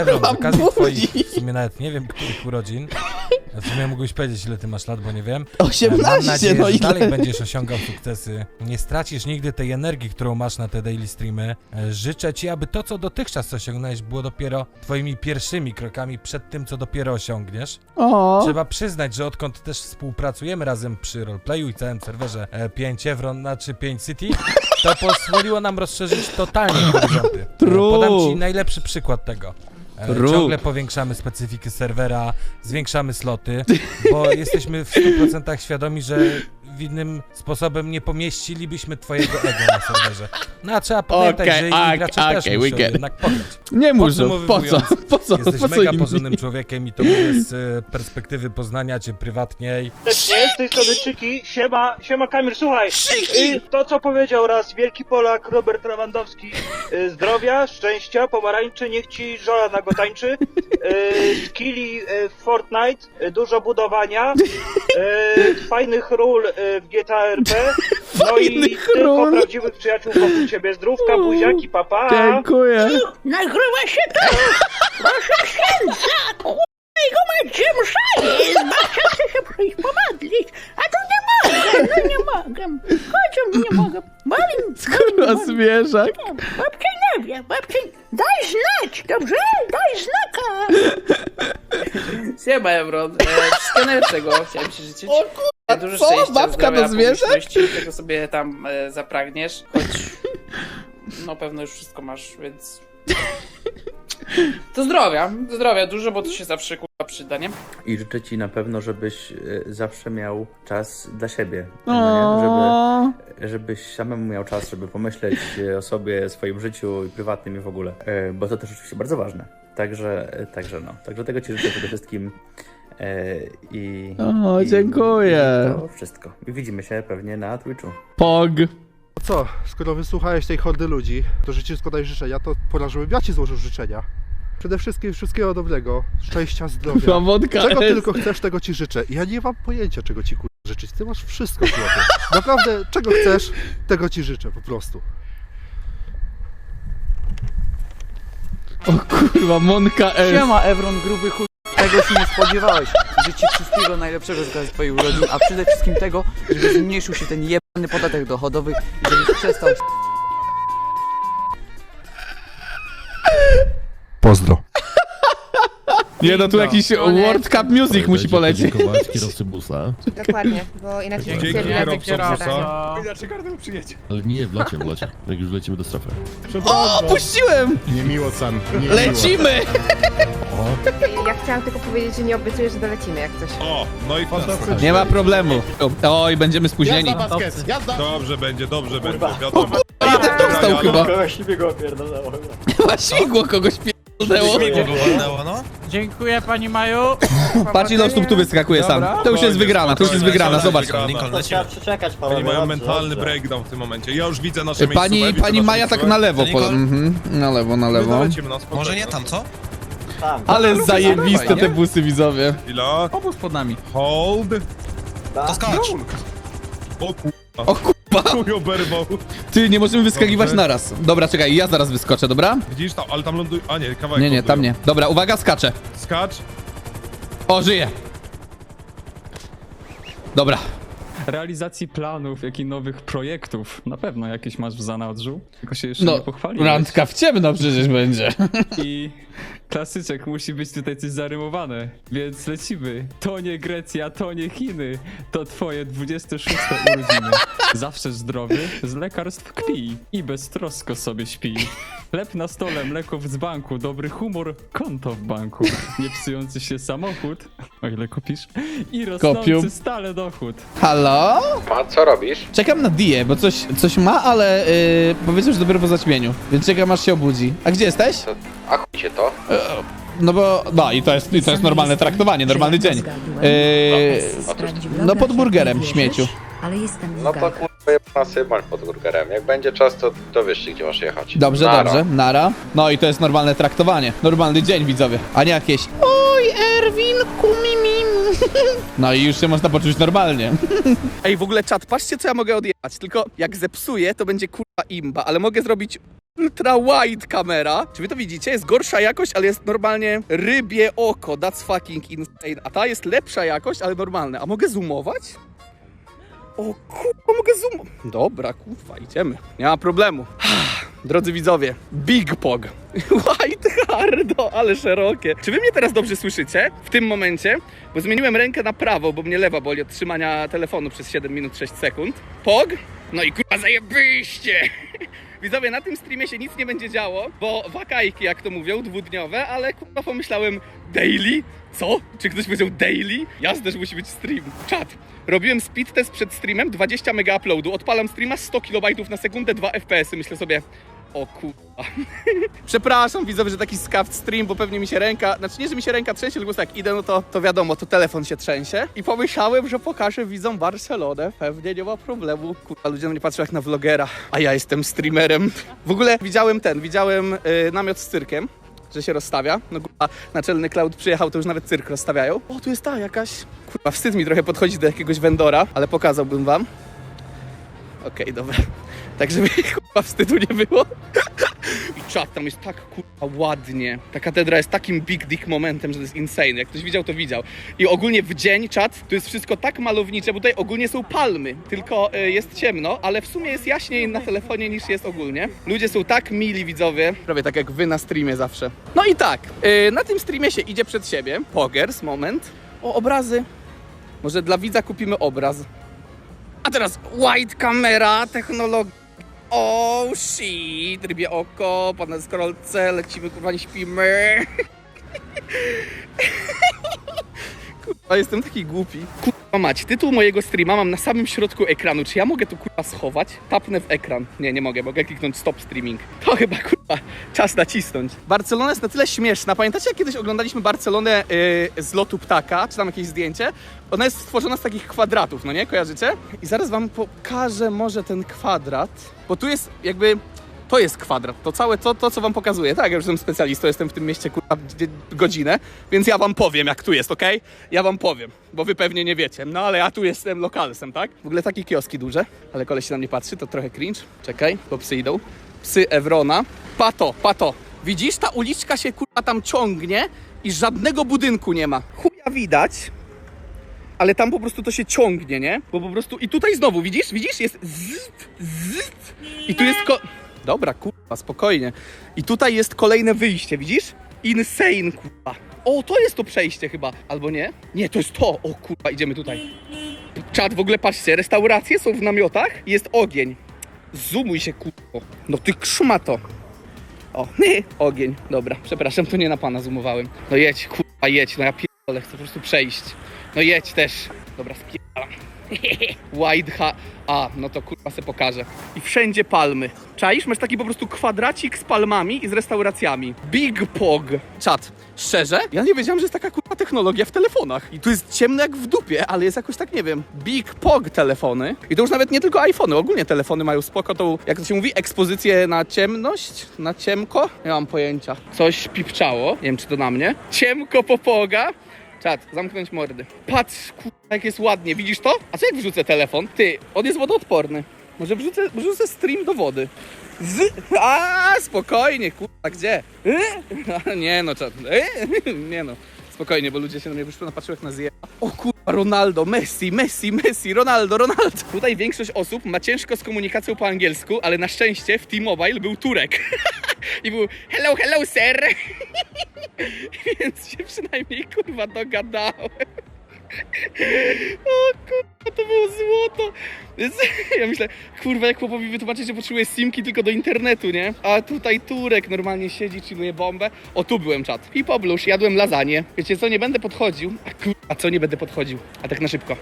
Ewron, z okazji twoich, w sumie nawet nie wiem, których urodzin, w sumie mógłbyś powiedzieć, ile ty masz lat, bo nie wiem. E, Mam 18, nadzieję, no że ile? dalej będziesz osiągał sukcesy. Nie stracisz nigdy tej energii, którą masz na te daily streamy. E, Życzę ci, aby to, co dotychczas osiągnąłeś, było dopiero twoimi pierwszymi krokami przed tym, co dopiero osiągniesz. O, Trzeba przyznać, że odkąd też współpracujemy razem przy roleplayu i całym serwerze e, 5 Evron, znaczy 5 City, to pozwoliło nam rozszerzyć totalnie horyzonty. E, True. Podam ci najlepszy przykład tego. E, True. Ciągle powiększamy specyfikę serwera, zwiększamy sloty, bo jesteśmy w 100% świadomi, że innym sposobem nie pomieścilibyśmy twojego ego na serwerze. No a trzeba pamiętać, Okej, że ok, inni gracze też okej, muszą weekend. jednak pograć. nie muszę, po co? Po co? Jesteś Po co mega porządnym człowiekiem i to mówię z e, perspektywy poznania cię prywatniej. serdecznie, z tej strony Czyki. Siema, siema Kamil, słuchaj. Y, to co powiedział raz wielki Polak Robert Lewandowski. Y, zdrowia, szczęścia, pomarańczy, niech ci żona na go tańczy. Y, skilli w Fortnite, dużo budowania. Y, fajnych ról y, w GTA RP. No i Fajnych tylko ról. prawdziwych przyjaciół wokół ciebie. Zdrówka, buziaki, papa. Dziękuję. Nagrywa się to! Proszę księdza! Kurwa, macie msza jest! Babcia chce się przyjść pomodlić! A to nie mogę! No nie mogę! Chodzą, nie mogę! Boli, boli, Kurwa, boli. zwierzak. Babcia nie wie, babcia... Daj znać, dobrze? Daj znaka! Siema Evron, e, wszystkiego najlepszego chciałem ci życzyć. O kurwa, Dużo co? szczęścia, Babka do publiczności, czego sobie tam e, zapragniesz, choć no pewno już wszystko masz, więc... To zdrowia, zdrowia dużo, bo to się zawsze kurwa przyda, nie? I życzę ci na pewno, żebyś e, zawsze miał czas dla siebie. No nie? O, Żeby, żebyś samemu miał czas, żeby pomyśleć o sobie, swoim życiu i prywatnym i w ogóle. E, Bo to też oczywiście bardzo ważne. Także, także no. Także tego ci życzę przede wszystkim. E, I, O, i- dziękuję. I to wszystko. I widzimy się pewnie na Twitchu. Pog. No co, skoro wysłuchałeś tej hordy ludzi, to życzę składaj życzenia, to pora, żebym ja ci złożył życzenia. Przede wszystkim wszystkiego dobrego, szczęścia, zdrowia. Łamodka Czego jest. tylko chcesz, tego ci życzę. I Ja nie mam pojęcia, czego ci kur... życzyć. Ty masz wszystko w głowie. Naprawdę, czego chcesz, tego ci życzę po prostu. O kurwa, Monka S. Siema Evron, gruby chuj. Tego się nie spodziewałeś. Życzę ci wszystkiego najlepszego z okazji twojej urodzin, a przede wszystkim tego, żeby zmniejszył się ten jebany podatek dochodowy i żebyś przestał Pozdro. Nie no, tu jakiś World Cup Music musi polecieć. Podziękować kierowcy busa, Dokładnie, bo inaczej Dzięki, Dzięki, kierowco zadanie. ale nie w locie, w locie, jak już lecimy do strefy. O, puściłem! Niemiło sam, Lecimy! Ja chciałam tylko powiedzieć, że nie obiecuję, że dolecimy jak coś. O, no i fantastycznie. Nie ma problemu. Oj, będziemy spóźnieni. Dobrze będzie, dobrze będzie, wiadomo. Jeden dostał chyba. Kogoś śmigło pierdolęło. Chyba śmigło kogoś pierdolęło. Dziękuję pani Maju. Patrz ile osób tu wyskakuje sam. To już jest wygrana, to już jest wygrana, zobacz. Trzeba przeczekać Oni mają mentalny breakdown w tym momencie. Ja już widzę nasze Pani, miejscówki, pani widzę Maja tak na lewo, po, mhm, na lewo, na lewo. Spokojnie. Może nie tam, co? Ale zajebiste te busy widzowie. Chwila. Obóz pod nami. Hold. To skacz. O kurwa. O kurwa, Chuj oberwał. ty nie możemy wyskakiwać Dobrze. naraz. Dobra, czekaj, ja zaraz wyskoczę, dobra? Widzisz tam, ale tam ląduje... A nie, kawałek Nie, nie, tam lądują. nie. Dobra, uwaga, skaczę. Skacz. O, żyję. Dobra. Realizacji planów, jak i nowych projektów. Na pewno jakieś masz w zanadrzu. Tylko się jeszcze No, nie pochwaliłeś. randka w ciemno przecież będzie. I klasyczek musi być tutaj coś zarymowane, więc lecimy. To nie Grecja, to nie Chiny, to twoje 26 urodziny. Zawsze zdrowy, z lekarstw kpi i beztrosko sobie śpi. Chleb na stole, mleko z banku, dobry humor, konto w banku. Nie psujący się samochód, o ile kupisz, i rosnący Kopium. stale dochód. Halo? A co robisz? Czekam na Die, bo coś, coś ma, ale yy, powiedzmy, że dopiero po zaćmieniu. Więc czekam aż się obudzi. A gdzie jesteś? A się to? No bo, no i to jest, i to jest normalne traktowanie, normalny dzień. Yy, no pod burgerem, śmieciu. Ale jestem No to kurwa na symbol pod burgerem. Jak będzie czas, to, to wiesz gdzie masz jechać. Dobrze, Nara. dobrze, nara. No i to jest normalne traktowanie, normalny dzień widzowie, a nie jakieś Oj, Erwin, kumimim. No i już się można poczuć normalnie. Ej, w ogóle czat, patrzcie co ja mogę odjechać, tylko jak zepsuję, to będzie kurwa imba, ale mogę zrobić ultra wide kamera. Czy wy to widzicie? Jest gorsza jakość, ale jest normalnie rybie oko. That's fucking insane. A ta jest lepsza jakość, ale normalne. A mogę zoomować? O kurwa, mogę zoom... Dobra, kurwa, idziemy. Nie ma problemu. Drodzy widzowie, Big Pog. White hardo, ale szerokie. Czy wy mnie teraz dobrze słyszycie? W tym momencie, bo zmieniłem rękę na prawo, bo mnie lewa boli od trzymania telefonu przez 7 minut 6 sekund. Pog. No i kurwa zajebiście. Widzowie, na tym streamie się nic nie będzie działo, bo wakajki, jak to mówią, dwudniowe, ale kurwa pomyślałem, daily? Co? Czy ktoś powiedział daily? Jasne, że musi być stream. Czat. Robiłem speed test przed streamem, 20 mega uploadu. Odpalam streama 100 kB na sekundę, 2 FPS. Myślę sobie, o kurwa. Przepraszam widzowie, że taki skaft stream, bo pewnie mi się ręka, znaczy nie, że mi się ręka trzęsie, tylko jak idę, no to, to wiadomo, to telefon się trzęsie. I pomyślałem, że pokażę widzom Barcelonę. Pewnie nie ma problemu. Kurwa, ludzie na mnie patrzą jak na vlogera, a ja jestem streamerem. W ogóle widziałem ten, widziałem y, namiot z cyrkiem. Że się rozstawia. No kurwa, naczelny cloud przyjechał, to już nawet cyrk rozstawiają. O, tu jest ta jakaś. Kurwa, wstyd mi trochę podchodzić do jakiegoś vendora, ale pokazałbym wam. Okej, dobra. Tak, żeby kurwa wstydu nie było. I czat tam jest tak kurwa ładnie. Ta katedra jest takim big dick momentem, że to jest insane. Jak ktoś widział, to widział. I ogólnie w dzień czat to jest wszystko tak malownicze, bo tutaj ogólnie są palmy, tylko y, jest ciemno, ale w sumie jest jaśniej na telefonie niż jest ogólnie. Ludzie są tak mili widzowie, prawie tak jak wy na streamie zawsze. No i tak, y, na tym streamie się idzie przed siebie. Pogers, moment. O, obrazy. Może dla widza kupimy obraz. A teraz wide camera, technologia. Oh, shit, rybie oko, pan na scrollce, lecimy, kurwa, nie śpimy. Kurwa, jestem taki głupi. Kurwa mać, tytuł mojego streama mam na samym środku ekranu. Czy ja mogę tu kurwa schować? Tapnę w ekran. Nie, nie mogę, mogę kliknąć stop streaming. To chyba kurwa czas nacisnąć. Barcelona jest na tyle śmieszna. Pamiętacie, jak kiedyś oglądaliśmy Barcelonę yy, z lotu ptaka, czy tam jakieś zdjęcie? Ona jest stworzona z takich kwadratów, no nie? Kojarzycie? I zaraz wam pokażę może ten kwadrat, bo tu jest jakby to jest kwadrat, to całe to, to co wam pokazuję. Tak, ja już jestem specjalistą, jestem w tym mieście kurwa godzinę, więc ja wam powiem jak tu jest, okej? Ja wam powiem, bo wy pewnie nie wiecie. No ale ja tu jestem lokalsem, tak? W ogóle takie kioski duże, ale koleś się na mnie patrzy, to trochę cringe. Czekaj, bo psy idą. Psy Evrona. Pato, pato. Widzisz, ta uliczka się kurwa tam ciągnie i żadnego budynku nie ma. Chuja widać, ale tam po prostu to się ciągnie, nie? Bo po prostu i tutaj znowu, widzisz? Widzisz? Jest zzz, zzz. I tu jest ko... Dobra, kurwa, spokojnie. I tutaj jest kolejne wyjście, widzisz? Insane, kurwa. O, to jest to przejście chyba. Albo nie? Nie, to jest to. O, kurwa, idziemy tutaj. Czad, w ogóle patrzcie, restauracje są w namiotach jest ogień. Zoomuj się, kurwa. No ty krzumato. O, ogień. Dobra, przepraszam, to nie na pana zoomowałem. No jedź, kurwa, jedź. No ja pierdolę, chcę po prostu przejść. No jedź też. Dobra, spierdalam. Wide ha... A, no to kurwa se pokażę. I wszędzie palmy. Czaisz? Masz taki po prostu kwadracik z palmami i z restauracjami. Big Pog. Czat. Szczerze? Ja nie wiedziałem, że jest taka kurwa technologia w telefonach. I tu jest ciemno jak w dupie, ale jest jakoś tak, nie wiem, Big Pog telefony. I to już nawet nie tylko iPhony, ogólnie telefony mają spoko tą, jak to się mówi, ekspozycję na ciemność? Na ciemko? Nie mam pojęcia. Coś pipczało. Nie wiem, czy to na mnie. Ciemko popoga. Czat, zamknąć mordy. Patrz, kurwa, jak jest ładnie. Widzisz to? A co jak wrzucę telefon? Ty, on jest wodoodporny. Może wrzucę, wrzucę stream do wody. Z... A, spokojnie, kurwa, gdzie? Y? Nie no, czat. Y? Nie no. Spokojnie, bo ludzie się na mnie wyszły napatrzyły jak na zje... O kurwa, Ronaldo, Messi, Messi, Messi, Ronaldo, Ronaldo. Tutaj większość osób ma ciężko z komunikacją po angielsku, ale na szczęście w T-Mobile był Turek. I był hello, hello, sir. Więc się przynajmniej kurwa dogadałem. O kurwa, to było złoto. Ja myślę, kurwa, jak chłopowi wytłumaczyć, że potrzebuje simki tylko do internetu, nie? A tutaj Turek normalnie siedzi, chilluje bombę. O, tu byłem czat. I poblusz, jadłem lasagne. Wiecie co, nie będę podchodził. A kurwa, co nie będę podchodził? A tak na szybko.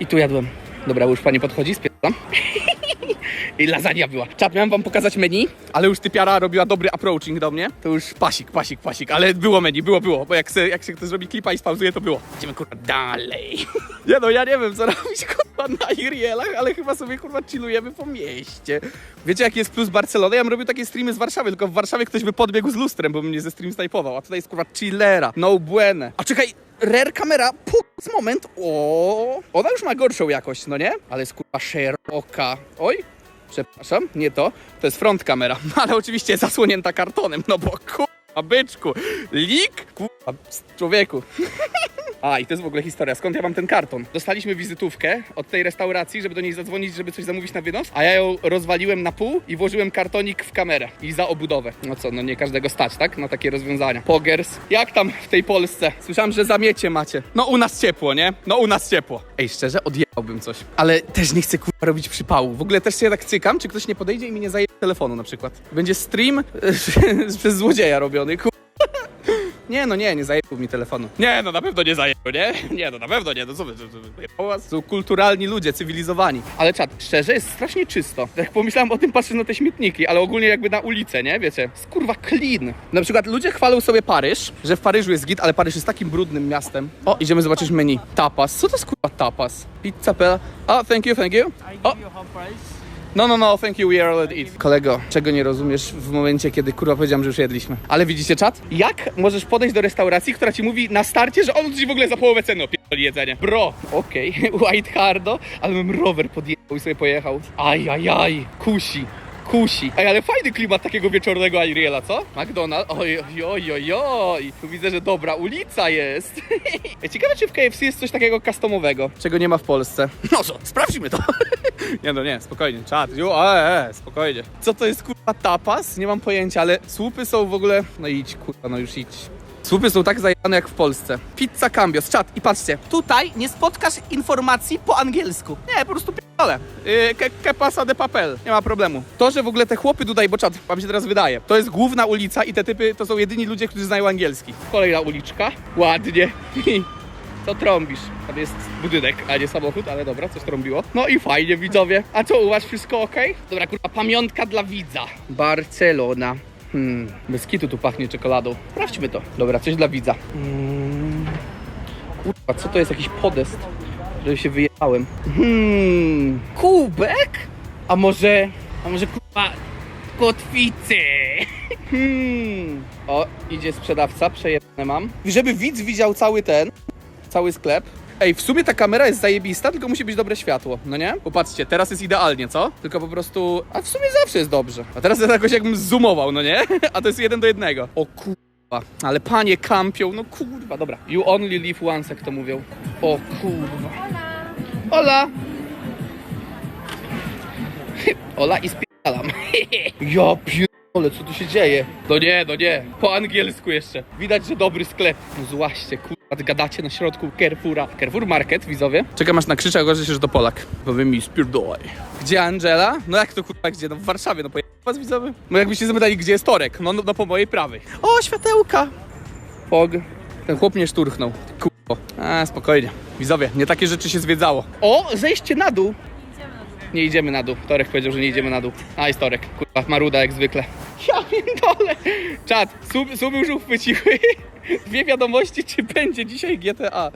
I tu jadłem. Dobra, już pani podchodzi, spierdzam. I lasagna była. Czat, miałem wam pokazać menu, ale już typiara robiła dobry approaching do mnie. To już pasik, pasik, pasik, ale było menu, było, było, bo jak se, jak się ktoś zrobi klipa i spauzuje, to było. Idziemy kurwa dalej. Nie no, ja nie wiem co robić kurwa na Irielach, ale chyba sobie kurwa chillujemy po mieście. Wiecie jaki jest plus Barcelony? Ja bym robił takie streamy z Warszawy, tylko w Warszawie ktoś by podbiegł z lustrem, bo mnie ze stream snajpował, a tutaj jest kurwa chillera, no buene. A czekaj, rare kamera, puk, moment, o, ona już ma gorszą jakość, no nie? Ale jest kurwa szeroka. Oj, Przepraszam, nie to. To jest front kamera, ale oczywiście zasłonięta kartonem, no bo kurwa, byczku, lik, kurwa, człowieku. A, i to jest w ogóle historia. Skąd ja mam ten karton? Dostaliśmy wizytówkę od tej restauracji, żeby do niej zadzwonić, żeby coś zamówić na wynos, a ja ją rozwaliłem na pół i włożyłem kartonik w kamerę i za obudowę. No co, no nie każdego stać, tak? Na takie rozwiązania. Pogers. Jak tam w tej Polsce? Słyszałem, że zamiecie macie. No u nas ciepło, nie? No u nas ciepło. Ej, szczerze, odjechałbym coś. Ale też nie chcę kurwa robić przypału. W ogóle też się tak cykam, czy ktoś nie podejdzie i mi nie zaje telefonu na przykład. Będzie stream przez złodzieja robiony, kurwa. Nie, no nie, nie zajęło mi telefonu. Nie, no na pewno nie zajęło, nie? Nie, no na pewno nie, no co wy, co wy? Są kulturalni ludzie, cywilizowani. Ale czat, szczerze, jest strasznie czysto. Tak pomyślałem o tym, patrzę na te śmietniki, ale ogólnie jakby na ulicę, nie? Wiecie, jest kurwa clean. Na przykład ludzie chwalą sobie Paryż, że w Paryżu jest git, ale Paryż jest takim brudnym miastem. O, idziemy zobaczyć menu. Tapas. Co to jest kurwa tapas? Pizza pela. O, thank you, thank you. O. No, no, no, thank you, we are allowed eat. Kolego, czego nie rozumiesz w momencie, kiedy kurwa powiedziałem, że już jedliśmy? Ale widzicie czat? Jak możesz podejść do restauracji, która ci mówi na starcie, że on ci w ogóle za połowę ceny opierdoli jedzenie? Bro, okej, white hardo, ale bym rower podjechał i sobie pojechał. Aj, aj, aj, kusi. Kusi. Ej, ale fajny klimat takiego wieczornego Ariela, co? McDonald's. Oj, oj, oj, oj, oj. Tu widzę, że dobra ulica jest. Ej, Ciekawe, czy w KFC jest coś takiego customowego, czego nie ma w Polsce. No co, sprawdźmy to. nie no, nie, spokojnie, czat. Ju, e, e, spokojnie. Co to jest kurwa tapas? Nie mam pojęcia, ale słupy są w ogóle... No idź, kurwa, no już idź. Słupy są tak zajane jak w Polsce. Pizza Cambios, czat. I patrzcie, tutaj nie spotkasz informacji po angielsku. Nie, po prostu p***ole. Yy, que, que pasa de papel. Nie ma problemu. To, że w ogóle te chłopy tutaj, bo czat, wam się teraz wydaje, to jest główna ulica i te typy to są jedyni ludzie, którzy znają angielski. Kolejna uliczka. Ładnie. Co trąbisz? Tam jest budynek, a nie samochód, ale dobra, coś trąbiło. No i fajnie, widzowie. A co, u was wszystko ok? Dobra, kurwa, pamiątka dla widza. Barcelona. Hmm, bez kitu tu pachnie czekoladą. Sprawdźmy to. Dobra, coś dla widza. Mm. Kurwa, co to jest? Jakiś podest, że się wyjechałem. Hmm, kubek? A może, a może kurwa kotwicy? Hmm. O, idzie sprzedawca, przejebane mam. Żeby widz widział cały ten, cały sklep. Ej, w sumie ta kamera jest zajebista, tylko musi być dobre światło, no nie? Popatrzcie, teraz jest idealnie, co? Tylko po prostu... A w sumie zawsze jest dobrze. A teraz jest jakoś jakbym zoomował, no nie? A to jest jeden do jednego. O kurwa. Ale panie kampią, no kurwa, dobra. You only live once, jak to mówią. O kurwa. Hola. Ola i spierdalam. ja pierdolę, co tu się dzieje? No nie, no nie. Po angielsku jeszcze. Widać, że dobry sklep. No złaście, kurwa, gadacie na środku Carrefoura. Carrefour Market, widzowie. Czekam aż na krzycze, okaże się, że to Polak. Powie mi spierdolaj. Gdzie Angela? No jak to kurwa, gdzie? No w Warszawie, no pojechał was widzowie? No jakbyście zapytali, gdzie jest Torek? No, no, no po mojej prawej. O, światełka. Fog. Ten chłop mnie szturchnął. Kurwa. A, spokojnie. Widzowie, nie takie rzeczy się zwiedzało. O, zejście na dół. Nie idziemy na dół. Torek powiedział, że nie idziemy na dół. A jest Torek. Kurwa, maruda jak zwykle. Pierdolę. Czad, sub, suby już uchwyciły. Dwie wiadomości, czy będzie dzisiaj GTA.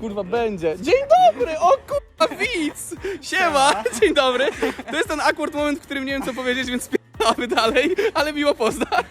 Kurwa, będzie. Dzień dobry! O kurwa, widz! Siema! Dzień dobry. To jest ten awkward moment, w którym nie wiem co powiedzieć, więc spierdolamy dalej, ale miło poznać.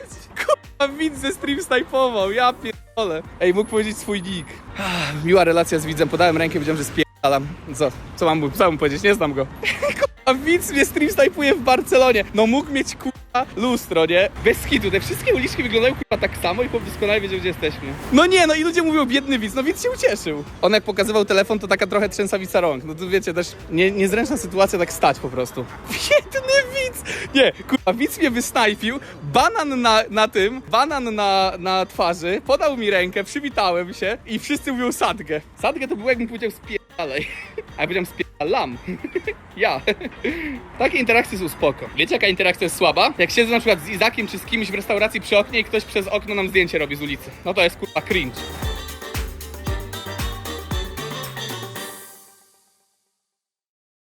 Kurwa, widz ze stream snajpował. Ja pierdolę. Ej, mógł powiedzieć swój nick. Ah, Miła relacja z widzem. Podałem rękę, powiedziałem, że spierdalam. Co? Co mam, mu- co mam mu powiedzieć? Nie znam go. A widz mnie stream snajpuje w Barcelonie. No mógł mieć kurwa lustro, nie? Bez hitu. Te wszystkie uliczki wyglądają kurwa tak samo i chłop doskonale wiedział, gdzie jesteśmy. No nie, no i ludzie mówią biedny widz. No widz się ucieszył. On jak pokazywał telefon, to taka trochę trzęsawica rąk. No to wiecie, też nie, niezręczna sytuacja tak stać po prostu. Biedny widz! Nie, kurwa, widz mnie wysnajpił, banan na, na tym, banan na, na twarzy, podał mi rękę, przywitałem się i wszyscy mówią sadgę. Sadgę to było jakbym powiedział spierdalej. A ja powiedziałem spierdalam. ja. Takie interakcje są spoko. Wiecie jaka interakcja jest słaba? Jak siedzę na przykład z Izakiem czy z kimś w restauracji przy oknie i ktoś przez okno nam zdjęcie robi z ulicy. No to jest kurwa cringe.